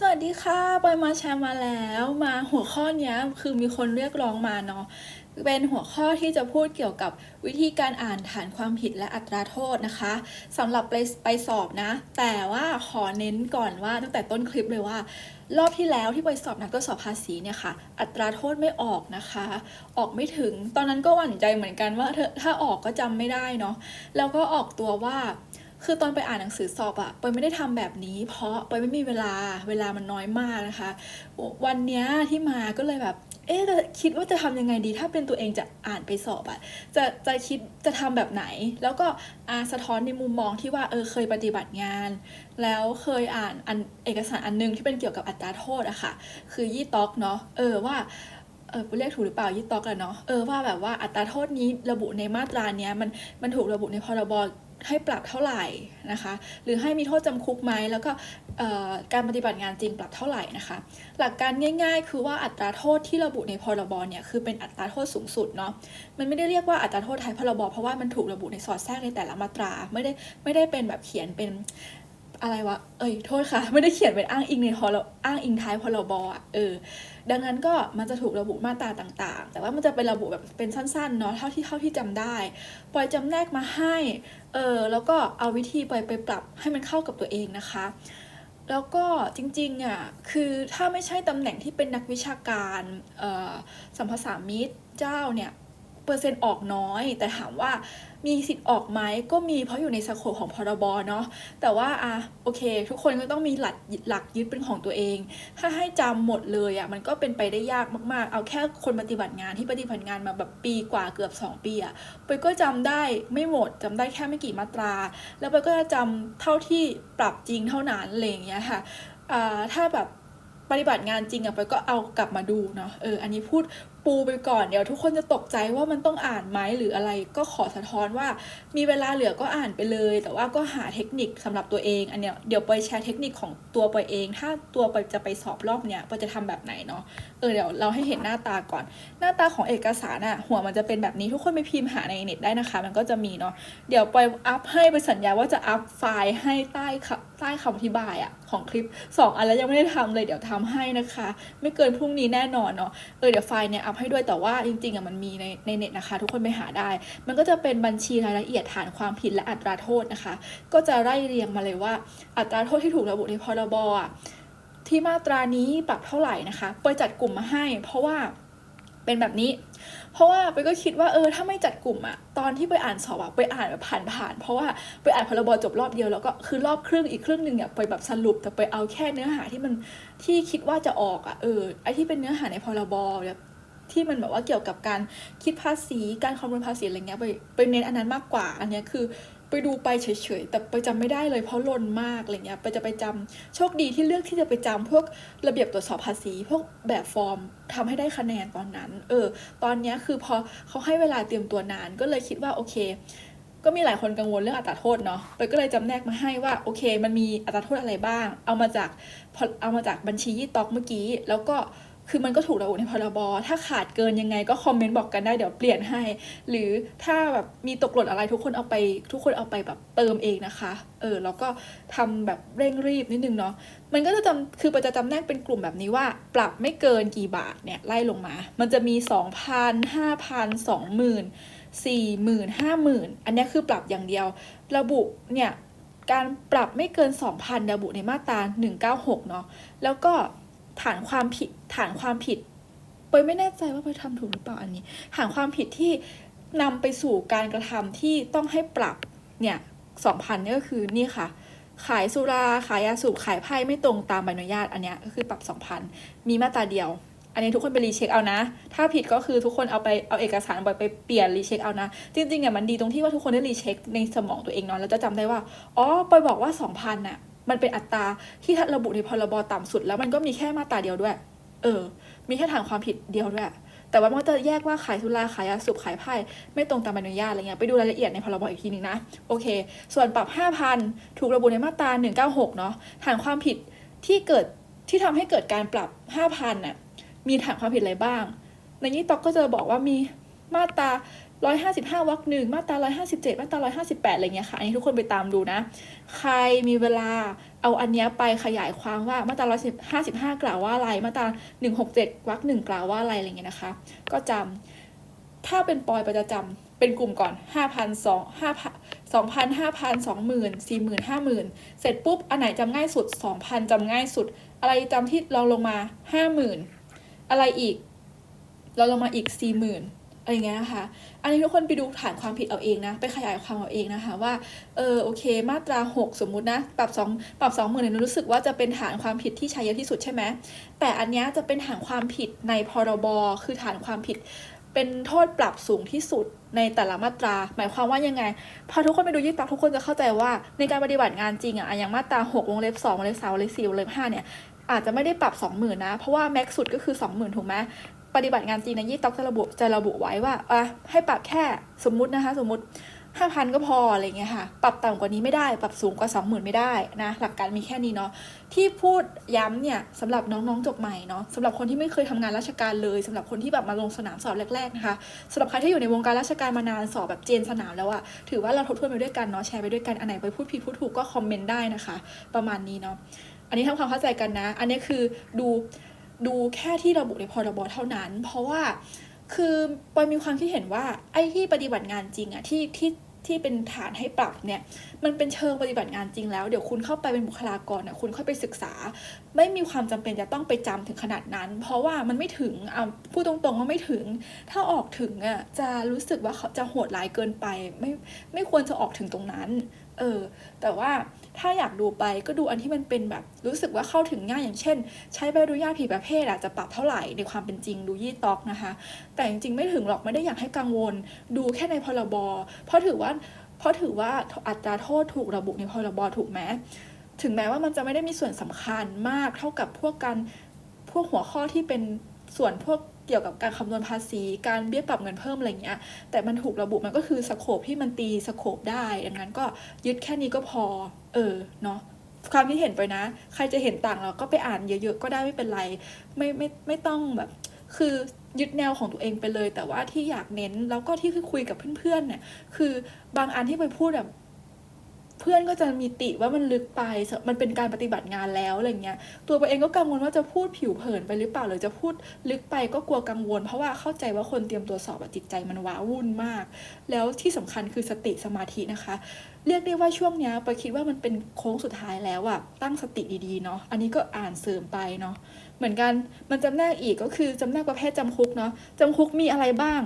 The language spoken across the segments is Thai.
สวัสดีค่ะปอยมาแชร์มาแล้วมาหัวข้อนี้คือมีคนเรียกร้องมาเนาะเป็นหัวข้อที่จะพูดเกี่ยวกับวิธีการอ่านฐานความผิดและอัตราโทษนะคะสำหรับไปไปสอบนะ แต่ว่าขอเน้นก่อนว่าตั้งแต่ต้นคลิปเลยว่า รอบที่แล้วที่ไปสอบนักทดสอบภาษีเนี่ยค่ะ อัตราโทษไม่ออกนะคะ ออกไม่ถึงตอนนั้นก็หวั่นใจเหมือนกันว่าถ้าออกก็จำไม่ได้เนาะแล้วก็ออกตัวว่า คือตอนไปอ่านหนังสือสอบอะปอยไม่ได้ทำแบบนี้ เพราะปอยไม่มีเวลาเวลามันน้อยมากนะคะ วันเนี้ยที่มาก็เลยแบบ เอ๊ะจะคิดว่าจะทำยังไงดี ถ้าเป็นตัวเองจะอ่านไปสอบอะจะจะคิดจะทำแบบไหน แล้วก็อาสะท้อนในมุมมองที่ว่าเออเคยปฏิบัติงาน แล้วเคยอ่านอันเอกสารอันนึงที่เป็นเกี่ยวกับอัตราโทษอะค่ะ คือยี่ต็อกเนาะเออว่าเออเรียกถูกหรือเปล่ายี่ต็อกอะเนาะเออว่าแบบว่าอัตราโทษนี้ระบุในมาตราเนี้ยมันมันถูกระบุในพรบ ให้ปรับเท่าไหร่นะคะ หรือให้มีโทษจำคุกไหมแล้วก็การปฏิบัติงานจริงปรับเท่าไหร่นะคะ หลักการง่าย ๆ คือว่าอัตราโทษที่ระบุในพรบเนี่ยคือเป็นอัตราโทษสูงสุดเนาะมันไม่ได้เรียกว่าอัตราโทษท้ายพรบเพราะว่ามันถูกระบุในสอดแทรกในแต่ละมาตราไม่ได้ไม่ได้เป็นแบบเขียนเป็นอะไรวะ เอ้ย โทษค่ะ ไม่ได้เขียนเป็นอ้างอิงในพรอ้างอิงท้ายพรบอะ เออ ดังนั้นก็มันจะถูกระบุมาตราต่างๆ แต่ว่ามันจะเป็นระบุแบบเป็นสั้นๆเนาะเท่าที่เท่าที่จำได้ ปล่อยจำแนกมาให้เออแล้วก็เอาวิธีปล่อยไปปรับให้มันเข้ากับตัวเองนะคะ แล้วก็จริงๆอะคือถ้าไม่ใช่ตำแหน่งที่เป็นนักวิชาการออสัมภาษามิตรเจ้าเนี่ย เปอร์เซ็นต์ออกน้อย แต่ถามว่ามีสิทธิ์ออกไหมก็มีเพราะอยู่ในสโคปของพรบเนาะแต่ว่าอะโอเค ทุกคนก็ต้องมีหลักหลักยึดเป็นของตัวเอง ถ้าให้จำหมดเลยอะ่ะมันก็เป็นไปได้ยากมากๆ เอาแค่คนปฏิบัติงานที่ปฏิบัติงานมาแบบปีกว่าเกือบ 2 ปีอะ่ะไปก็จำได้ไม่หมดจำได้แค่ไม่กี่มาตรา แล้วไปก็จะจำเท่าที่ปรับจริงเท่านั้นอะไรอย่างเงี้ยค่ะอ่าถ้าแบบปฏิบัติงานจริงอะไปก็เอากลับมาดูเนาะเอออันนี้พูด ปูไปก่อนเดี๋ยวทุกคนจะตกใจว่ามันต้องอ่านไหมหรืออะไร ก็ขอสะท้อนว่ามีเวลาเหลือก็อ่านไปเลย แต่ว่าก็หาเทคนิคสำหรับตัวเอง อันเนี้ยเดี๋ยวไปแชร์เทคนิคของตัวไปเอง ถ้าตัวไปจะไปสอบรอบเนี้ยไปจะทำแบบไหนเนาะเออเดี๋ยวเราให้เห็นหน้าตาก่อน หน้าตาของเอกสารอะหัวมันจะเป็นแบบนี้ทุกคนไปพิมพ์หาในเน็ตได้นะคะ มันก็จะมีเนาะเดี๋ยวไปอัพให้ไปสัญญาว่าจะอัพไฟล์ให้ใต้ใต้คำอธิบายอะของคลิป 2 อันแล้วยังไม่ได้ทำเลยเดี๋ยวทำให้นะคะ ไม่เกินพรุ่งนี้แน่นอนเนาะเออเดี๋ยวไฟล์เนี่ยอัพให้ด้วยแต่ว่าจริงๆอะมันมีในในเน็ตนะคะ ทุกคนไปหาได้ มันก็จะเป็นบัญชีรายละเอียดฐานความผิดและอัตราโทษนะคะ ก็จะไล่เรียงมาเลยว่าอัตราโทษที่ถูกระบุในพรบอะที่มาตรานี้ปรับเท่าไหร่นะคะไปจัดกลุ่มมาให้ เพราะว่า เป็นแบบนี้ เพราะว่าไปก็คิดว่าเออถ้าไม่จัดกลุ่มอะตอนที่ไปอ่านสอบอะไปอ่านแบบผ่านๆเพราะว่าไปอ่านพรบจบรอบเดียวแล้วก็คือรอบครึ่งอีกครึ่งหนึ่งเนี่ยไปแบบสรุปแต่ไปเอาแค่เนื้อหาที่มันที่คิดว่าจะออกอะเออไอที่เป็นเนื้อหาในพรบแบบที่มันแบบว่าเกี่ยวกับการคิดภาษีการคำนวณภาษีอะไรเงี้ยไปไปเน้นอันนั้นมากกว่า อันนี้คือ ไปดูไปเฉยๆ แต่ไปจำไม่ได้เลยเพราะลนมากอะไรเงี้ย ไปจะไปจำโชคดีที่เลือกที่จะไปจำพวกระเบียบตรวจสอบภาษี พวกแบบฟอร์มทำให้ได้คะแนนตอนนั้น เออ ตอนนี้คือพอเขาให้เวลาเตรียมตัวนานก็เลยคิดว่าโอเค ก็มีหลายคนกังวลเรื่องอัตราโทษเนาะไปก็เลยจำแนกมาให้ว่าโอเค มันมีอัตราโทษอะไรบ้าง เอามาจากเอามาจากบัญชียี่ตอกเมื่อกี้ แล้วก็ คือมันก็ถูกระบุในพรบถ้าขาดเกินยังไงก็คอมเมนต์บอกกันได้เดี๋ยวเปลี่ยนให้ หรือถ้าแบบมีตกหล่นอะไรทุกคนเอาไป ทุกคนเอาไปแบบเติมเองนะคะ เออแล้วก็ทำแบบเร่งรีบนิดนึงเนาะมันก็จะจำคือประจะจำแนกเป็นกลุ่มแบบนี้ว่า ปรับไม่เกินกี่บาทเนี่ยไล่ลงมา มันจะมีสองพันห้าพันสองหมื่นสี่หมื่นห้าหมื่นอันนี้คือปรับอย่างเดียว ระบุเนี่ยการปรับไม่เกิน 2,000 ระบุในมาตรา 196 เนาะแล้วก็ ฐานความผิดฐานความผิดเปยไม่แน่ใจว่าเปยทำถูกหรือเปล่าอันนี้ ฐานความผิดที่นำไปสู่การกระทำที่ต้องให้ปรับเนี่ยสองพันนี่ก็คือนี่ค่ะ ขายสุราขายยาสูบขายไพ่ไม่ตรงตามใบอนุญาตอันนี้ก็คือปรับสองพันมีมาตราเดียว อันนี้ทุกคนไปรีเช็คเอานะ ถ้าผิดก็คือทุกคนเอาไปเอาเอกสารไปไปเปลี่ยนรีเช็คเอานะ จริงๆอะมันดีตรงที่ว่าทุกคนได้รีเช็คในสมองตัวเองเนาะแล้วจะจำได้ว่าอ๋อไปบอกว่าสองพันอะ มันเป็นอัตราที่ระบุในพรบต่ำสุด แล้วมันก็มีแค่มาตราเดียวด้วย เออ มีแค่ฐานความผิดเดียวด้วย แต่ว่ามันจะแยกว่าขายสุราขายยาสูบขายไพ่ไม่ตรงตามใบอนุญาตอะไรเงี้ยไปดูรายละเอียดในพรบอีกทีนึงนะ โอเค ส่วนปรับ 5,000 ถูกระบุในมาตรา 196 เนาะฐานความผิดที่เกิดที่ทำให้เกิดการปรับ 5,000น่ะมีฐานความผิดอะไรบ้าง ในนี้ตอกก็จะบอกว่ามีมาตรา ร้อยห้าสิบห้าวรรคหนึ่งมาตราร้อยห้าสิบเจ็ดมาตราร้อยห้าสิบแปดอะไรเงี้ยค่ะ อันนี้ทุกคนไปตามดูนะ ใครมีเวลาเอาอันเนี้ยไปขยายความว่ามาตราร้อยห้าสิบห้ากล่าวว่าอะไร มาตราหนึ่งหกเจ็ดวรรคหนึ่งกล่าวว่าอะไรอะไรเงี้ยนะคะ ก็จำถ้าเป็นปอยปอยจะจำเป็นกลุ่มก่อนห้าพันสองห้าพันสองพันห้าพันสองหมื่นสี่หมื่นห้าหมื่นเสร็จปุ๊บ อันไหนจำง่ายสุดสองพันจำง่ายสุด อะไรจำที่เราลงมาห้าหมื่นอะไรอีก เราลงมาอีกสี่หมื่น อะไรเงี้ยนะคะ อันนี้ทุกคนไปดูฐานความผิดเอาเองนะ ไปขยายความเอาเองนะคะว่า เออโอเค มาตรา 6 สมมุตินะ ปรับ2ปรับ2หมื่นเนี่ยรู้สึกว่าจะเป็นฐานความผิดที่ใช้เยอะที่สุดใช่ไหม แต่อันนี้จะเป็นฐานความผิดในพรบ คือฐานความผิดเป็นโทษปรับสูงที่สุดในแต่ละมาตรา หมายความว่ายังไง พอทุกคนไปดูยึดปรับทุกคนจะเข้าใจว่าในการปฏิบัติงานจริงอะอย่างมาตรา 6 วงเล็บ2วงเล็บ3วงเล็บ4วงเล็บ5เนี่ยอาจจะไม่ได้ปรับ 20,000นะ เพราะว่าแม็กสุดก็คือ 20,000 ถูกไหม ปฏิบัติงานจริงในยี่ต็อกจะระบุจะระบุไว้ว่าอะให้ปรับแค่สมมุตินะคะ สมมติ5,000ก็พออะไรเงี้ยค่ะ ปรับต่ำกว่านี้ไม่ได้ ปรับสูงกว่า 20,000 ไม่ได้นะ หลักการมีแค่นี้เนาะ ที่พูดย้ำเนี่ยสำหรับน้องๆจบใหม่เนาะสำหรับคนที่ไม่เคยทำงานราชการเลยสำหรับคนที่แบบมาลงสนามสอบแรกๆนะคะสำหรับใครที่อยู่ในวงการราชการมานานสอบแบบเจนสนามแล้วอะถือว่าเราทบทวนไปด้วยกันเนาะ แชร์ไปด้วยกัน อันไหนไปพูดผิดพูดถูกก็คอมเมนต์ได้นะคะ ประมาณนี้เนาะ อันนี้ทำความเข้าใจกันนะ อันนี้คือดู ดูแค่ที่ระบุในพรบเท่านั้น เพราะว่าคือปอยมีความคิดเห็นว่าไอ้ที่ปฏิบัติงานจริงอะที่ที่ที่เป็นฐานให้ปรับเนี่ยมันเป็นเชิงปฏิบัติงานจริงแล้ว เดี๋ยวคุณเข้าไปเป็นบุคลากรเนี่ยคุณค่อยไปศึกษา ไม่มีความจำเป็นจะต้องไปจำถึงขนาดนั้น เพราะว่ามันไม่ถึงอะพูดตรงๆว่าไม่ถึง ถ้าออกถึงอะจะรู้สึกว่าเขาจะโหดร้ายเกินไป ไม่ไม่ควรจะออกถึงตรงนั้น เออ แต่ว่าถ้าอยากดูไปก็ดูอันที่มันเป็นแบบ รู้สึกว่าเข้าถึงง่ายอย่างเช่น ใช้ใบอนุญาตผิดประเภทอาจจะปรับเท่าไหร่ในความเป็นจริงดูยี่ตอกนะคะ แต่จริงๆ ไม่ถึงหรอกไม่ได้อยากให้กังวล ดูแค่ในพรบเพราะถือว่าเพราะถือว่าอัตราโทษถูกระบุในพรบถูกไหมถึงแม้ว่ามันจะไม่ได้มีส่วนสำคัญมากเท่ากับพวกการพวกหัวข้อที่เป็นส่วนพวก เกี่ยวกับการคำนวณภาษี การเบี้ยปรับเงินเพิ่มอะไรเงี้ย แต่มันถูกระบุมันก็คือสโคปที่มันตีสโคปได้ ดังนั้นก็ยึดแค่นี้ก็พอ เออ เนาะความที่เห็นไปนะ ใครจะเห็นต่างเราก็ไปอ่านเยอะๆ ก็ได้ไม่เป็นไร ไม่ไม่ไม่ต้องแบบ คือยึดแนวของตัวเองไปเลย แต่ว่าที่อยากเน้นแล้วก็ที่คุยกับเพื่อนๆเนี่ย คือบางอันที่ไปพูดแบบ พื่อนก็จะมีติว่ามันลึกไป มันเป็นการปฏิบัติงานแล้วอะไรเงี้ย ตัวเองก็กังวลว่าจะพูดผิวเผินไปหรือเปล่าหรือจะพูดลึกไปก็กลัวกังวล เพราะว่าเข้าใจว่าคนเตรียมตัวสอบจิตใจมันว้าวุ่นมาก แล้วที่สำคัญคือสติสมาธินะคะ เรียกได้ว่าช่วงนี้ไปคิดว่ามันเป็นโค้งสุดท้ายแล้วอะตั้งสติดีๆเนาะ อันนี้ก็อ่านเสริมไปเนาะ เหมือนกันมันจำแนกอีกก็คือจำแนกประเภทจำคุกเนาะจำคุกมีอะไรบ้าง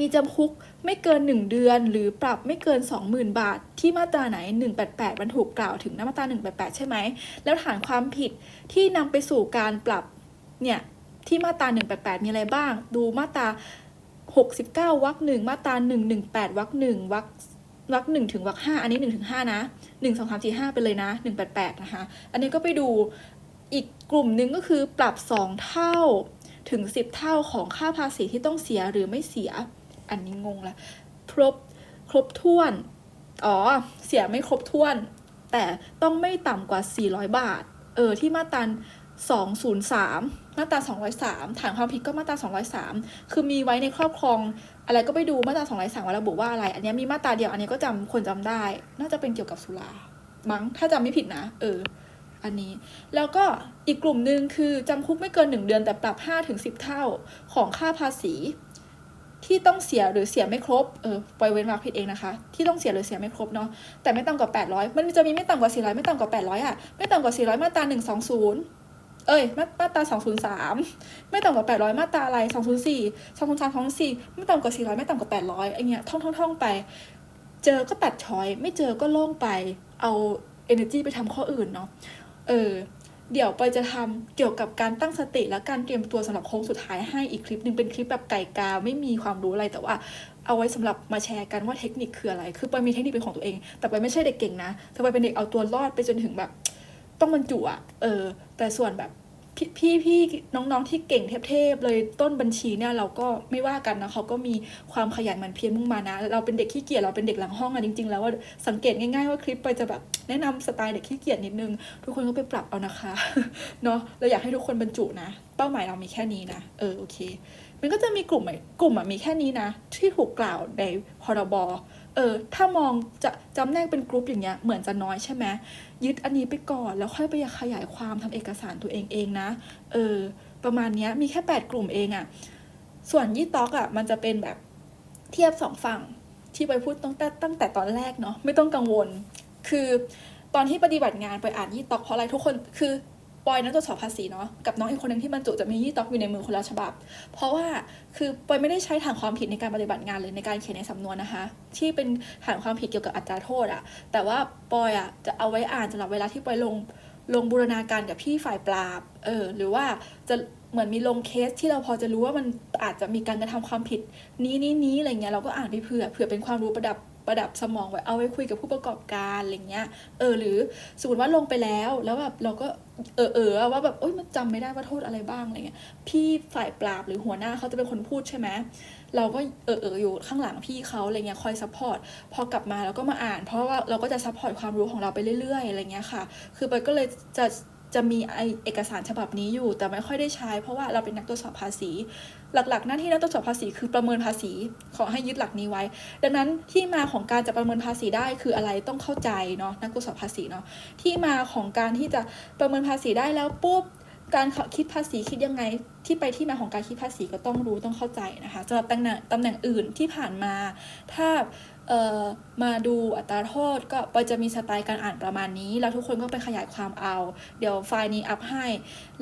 มีจำคุกไม่เกิน 1 เดือน หรือปรับไม่เกิน 20,000 บาท ที่มาตราไหน 188 มันถูกกล่าวถึงนมาตรา 188 ใช่ไหม แล้วฐานความผิดที่นำไปสู่การปรับเนี่ยที่มาตรา 188 มีอะไรบ้าง ดูมาตรา 69วรรคหนึ่งมาตรา 118วรรคหนึ่งวรรควรรคหนึ่งถึงวรรคห้าอันนี้หนึ่งถึงห้านะหนึ่งสองสามสี่ห้าไปเลยนะหนึ่งแปดแปดนะคะ อันนี้ก็ไปดูอีกกลุ่มหนึ่งก็คือปรับสองเท่าถึงสิบเท่าของค่าภาษีที่ต้องเสียหรือไม่เสีย อันนี้งงละครบครบถ้วน อ๋อ เสียไม่ครบถ้วน แต่ต้องไม่ต่ำกว่า 400 บาท เออ ที่มาตรา203 มาตรา203 ฐานความผิดก็มาตรา203 คือมีไว้ในครอบครอง อะไรก็ไปดูมาตรา203ว่าระบุว่าอะไร อันนี้มีมาตราเดียว อันนี้ก็จำคนจำได้ น่าจะเป็นเกี่ยวกับสุรา มั้ง ถ้าจำไม่ผิดนะ เออ อันนี้ แล้วก็อีกกลุ่มหนึ่งคือจำคุกไม่เกิน 1 เดือนแต่ปรับ5ถึง10 เท่าของค่าภาษี ที่ต้องเสียหรือเสียไม่ครบ เออปล่อยเว้นวรรคผิดเองนะคะ ที่ต้องเสียหรือเสียไม่ครบเนาะ แต่ไม่ต่ำกว่า 800 มันจะมีไม่ต่ำกว่า 400 ไม่ต่ำกว่า 800 อะ ไม่ต่ำกว่า 400 มาตรา 120 เอ้ย มามาตรา 203 ไม่ต่ำกว่า 800 มาตราอะไร 204 203 204 ไม่ต่ำกว่า 400 ไม่ต่ำกว่า 800ไอเงี้ย ท่องท่องท่องไป เจอก็ตัดช้อย ไม่เจอก็โล่งไป เอา energy ไปทำข้ออื่นเนาะ เออ เดี๋ยวไปจะทำเกี่ยวกับการตั้งสติและการเตรียมตัวสำหรับโค้งสุดท้ายให้อีกคลิปหนึ่งเป็นคลิปแบบไก่กาไม่มีความรู้อะไรแต่ว่าเอาไว้สำหรับมาแชร์กันว่าเทคนิคคืออะไร คือปอยมีเทคนิคเป็นของตัวเอง แต่ปอยไม่ใช่เด็กเก่งนะแต่ปอยเป็นเด็กเอาตัวรอดไปจนถึงแบบ ต้องบรรจุอะเออ แต่ส่วนแบบ พี่พี่พี่น้องๆที่เก่งเทพๆเลยต้นบัญชีเนี่ยเราก็ไม่ว่ากันนะเขาก็มีความขยันหมันเพียรมุ่งมานะ เราเป็นเด็กขี้เกียจเราเป็นเด็กหลังห้องอะจริงๆ แล้วว่าสังเกตง่ายๆว่าคลิปไปจะแบบแนะนำสไตล์เด็กขี้เกียจนิดนึง ทุกคนก็ไปปรับเอานะคะเนาะเราอยากให้ทุกคนบรรจุนะ เป้าหมายเรามีแค่นี้นะเออโอเค มันก็จะมีกลุ่มใหมกลุ่มอะมีแค่นี้นะ ที่ถูกกล่าวในพรบ เออ ถ้ามองจะจำแนกเป็นกลุ่มอย่างเงี้ย เหมือนจะน้อยใช่ไหมยึดอันนี้ไปก่อนแล้วค่อยไปขยายความทำเอกสารตัวเองเองนะ เออ ประมาณเนี้ยมีแค่ 8 กลุ่มเองอะส่วนยี่ต๊อกอะมันจะเป็นแบบเทียบสองฝั่งที่ไปพูดตั้งแต่ตั้งแต่ตอนแรกเนาะไม่ต้องกังวล คือตอนที่ปฏิบัติงานไปอ่านยี่ต๊อกเพราะอะไรทุกคนคือ ปอยนักตรวจสอบภาษีเนาะกับน้องอีกคนหนึ่งที่บรรจุจะมียี่ต๊อกอยู่ในมือคนละฉบับ เพราะว่าคือปอยไม่ได้ใช้ฐานความผิดในการปฏิบัติงานเลยในการเขียนในสำนวนนะคะ ที่เป็นฐานความผิดเกี่ยวกับอัตราโทษอะแต่ว่าปอยอะจะเอาไว้อ่านสำหรับเวลาที่ปอยลงลงบูรณาการกับพี่ฝ่ายปราบเออหรือว่าจะเหมือนมีลงเคสที่เราพอจะรู้ว่ามันอาจจะมีการกระทำความผิดนี้นี้นี้อะไรเงี้ยเราก็อ่านไปเผื่อเผื่อเป็นความรู้ประดับ ประดับสมองไว้เอาไว้คุยกับผู้ประกอบการอะไรเงี้ยเออหรือสมมติว่าลงไปแล้วแล้วแบบเราก็เออเออว่าแบบเอ้ยมันจำไม่ได้ว่าโทษอะไรบ้างอะไรเงี้ยพี่ฝ่ายปราบหรือหัวหน้าเขาจะเป็นคนพูดใช่ไหมเราก็เออเอออยู่ข้างหลังพี่เขาอะไรเงี้ยคอยซัพพอร์ตพอกลับมาเราก็มาอ่าน เพราะว่าเราก็จะซัพพอร์ตความรู้ของเราไปเรื่อยๆอะไรเงี้ยค่ะ คือไปก็เลยจะ จะมีไอเอกสารฉบับนี้อยู่ แต่ไม่ค่อยได้ใช้ เพราะว่าเราเป็นนักตรวจสอบภาษี หลักๆ หน้าที่นักตรวจสอบภาษีคือประเมินภาษี ขอให้ยึดหลักนี้ไว้ ดังนั้นที่มาของการจะประเมินภาษีได้คืออะไรต้องเข้าใจเนาะนักตรวจสอบภาษีเนาะที่มาของการที่จะประเมินภาษีได้แล้วปุ๊บการคิดภาษีคิดยังไงที่ไปที่มาของการคิดภาษีก็ต้องรู้ต้องเข้าใจนะคะสำหรับตำแหน่งตำแหน่งอื่นที่ผ่านมา ถ้า มาดูอัตราโทษก็ปอยจะมีสไตล์การอ่านประมาณนี้ แล้วทุกคนก็ไปขยายความเอา เดี๋ยวไฟล์นี้อัพให้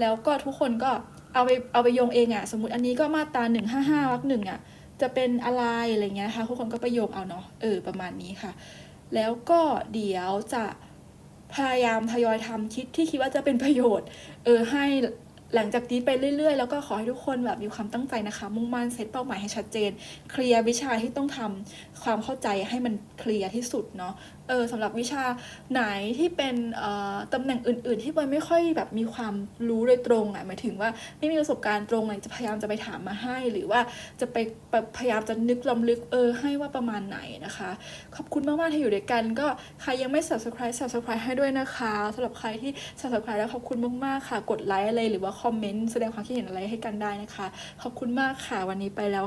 แล้วก็ทุกคนก็เอาไปเอาไปโยงเองอะสมมติอันนี้ก็มาตราหนึ่งห้าห้าวรรคหนึ่งอะจะเป็นอะไรอะไรเงี้ยนะคะทุกคนก็ไปโยงเอาเนาะเออประมาณนี้ค่ะ แล้วก็เดี๋ยวจะพยายามทยอยทำคิดที่คิดว่าจะเป็นประโยชน์ เออให้ หลังจากนี้ไปเรื่อยๆ แล้วก็ขอให้ทุกคนแบบมีความตั้งใจนะคะ มุ่งมั่นเซตเป้าหมายให้ชัดเจน เคลียร์วิชาที่ต้องทำความเข้าใจให้มันเคลียร์ที่สุดเนาะเออสำหรับวิชาไหนที่เป็นตำแหน่งอื่น ๆ ที่ปอยไม่ค่อยแบบมีความรู้โดยตรงอะหมายถึงว่าไม่มีประสบการณ์ตรงเลยจะพยายามจะไปถามมาให้ หรือว่าจะไปพยายามจะนึกลำลึกเออให้ว่าประมาณไหนนะคะ ขอบคุณมากๆที่อยู่ด้วยกันก็ใครยังไม่ subscribe subscribe ให้ด้วยนะคะสำหรับใครที่ subscribe แล้วขอบคุณมากๆค่ะ กดไลค์อะไรหรือว่าคอมเมนต์แสดงความคิดเห็นอะไรให้กันได้นะคะ ขอบคุณมากค่ะวันนี้ไปแล้ว